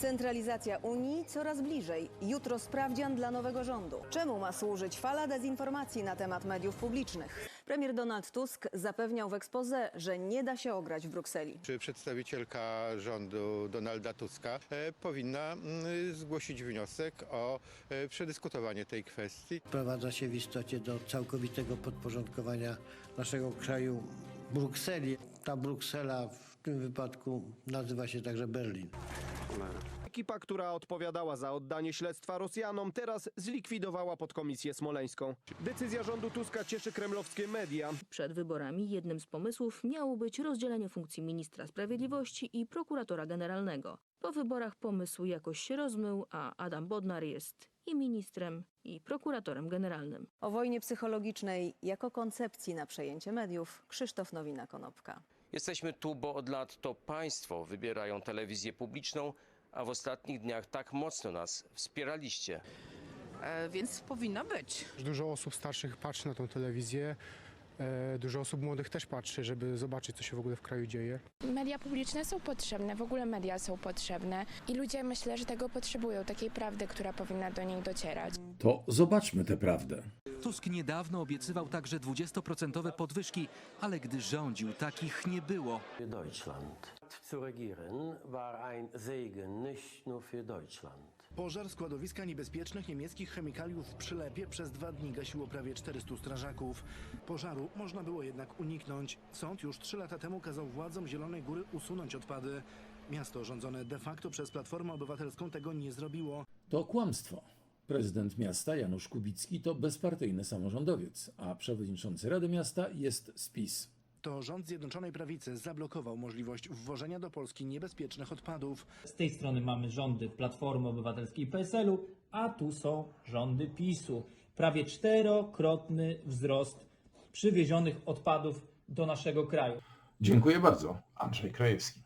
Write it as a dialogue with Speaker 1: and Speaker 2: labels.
Speaker 1: Centralizacja Unii coraz bliżej. Jutro sprawdzian dla nowego rządu. Czemu ma służyć fala dezinformacji na temat mediów publicznych? Premier Donald Tusk zapewniał w ekspoze, że nie da się ograć w Brukseli.
Speaker 2: Czy przedstawicielka rządu Donalda Tuska e, powinna mm, zgłosić wniosek o e, przedyskutowanie tej kwestii?
Speaker 3: Wprowadza się w istocie do całkowitego podporządkowania naszego kraju Brukseli. Ta Bruksela w tym wypadku nazywa się także Berlin.
Speaker 4: Ekipa, która odpowiadała za oddanie śledztwa Rosjanom, teraz zlikwidowała podkomisję smoleńską. Decyzja rządu Tuska cieszy kremlowskie media.
Speaker 5: Przed wyborami jednym z pomysłów miało być rozdzielenie funkcji ministra sprawiedliwości i prokuratora generalnego. Po wyborach pomysł jakoś się rozmył, a Adam Bodnar jest i ministrem, i prokuratorem generalnym.
Speaker 1: O wojnie psychologicznej jako koncepcji na przejęcie mediów Krzysztof Nowina-Konopka.
Speaker 6: Jesteśmy tu, bo od lat to państwo wybierają telewizję publiczną, a w ostatnich dniach tak mocno nas wspieraliście.
Speaker 7: E, więc powinno być.
Speaker 8: Dużo osób starszych patrzy na tą telewizję. e, Dużo osób młodych też patrzy, żeby zobaczyć, co się w ogóle w kraju dzieje.
Speaker 9: Media publiczne są potrzebne, w ogóle media są potrzebne i ludzie myślę, że tego potrzebują, takiej prawdy, która powinna do nich docierać.
Speaker 10: To zobaczmy tę prawdę.
Speaker 11: Tusk niedawno obiecywał także 20% podwyżki, ale gdy rządził, takich nie było.
Speaker 12: Deutschland. Zu regieren war ein Segen, nicht nur für Deutschland.
Speaker 13: Pożar składowiska niebezpiecznych niemieckich chemikaliów w Przylepie przez dwa dni gasiło prawie 400 strażaków. Pożaru można było jednak uniknąć. Sąd już trzy lata temu kazał władzom Zielonej Góry usunąć odpady. Miasto rządzone de facto przez Platformę Obywatelską tego nie zrobiło.
Speaker 10: To kłamstwo. Prezydent miasta Janusz Kubicki to bezpartyjny samorządowiec, a przewodniczący Rady Miasta jest z PiS.
Speaker 13: To rząd Zjednoczonej Prawicy zablokował możliwość wwożenia do Polski niebezpiecznych odpadów.
Speaker 14: Z tej strony mamy rządy Platformy Obywatelskiej i PSL-u, a tu są rządy PiSu. Prawie czterokrotny wzrost przywiezionych odpadów do naszego kraju.
Speaker 10: Dziękuję bardzo. Andrzej Krajewski.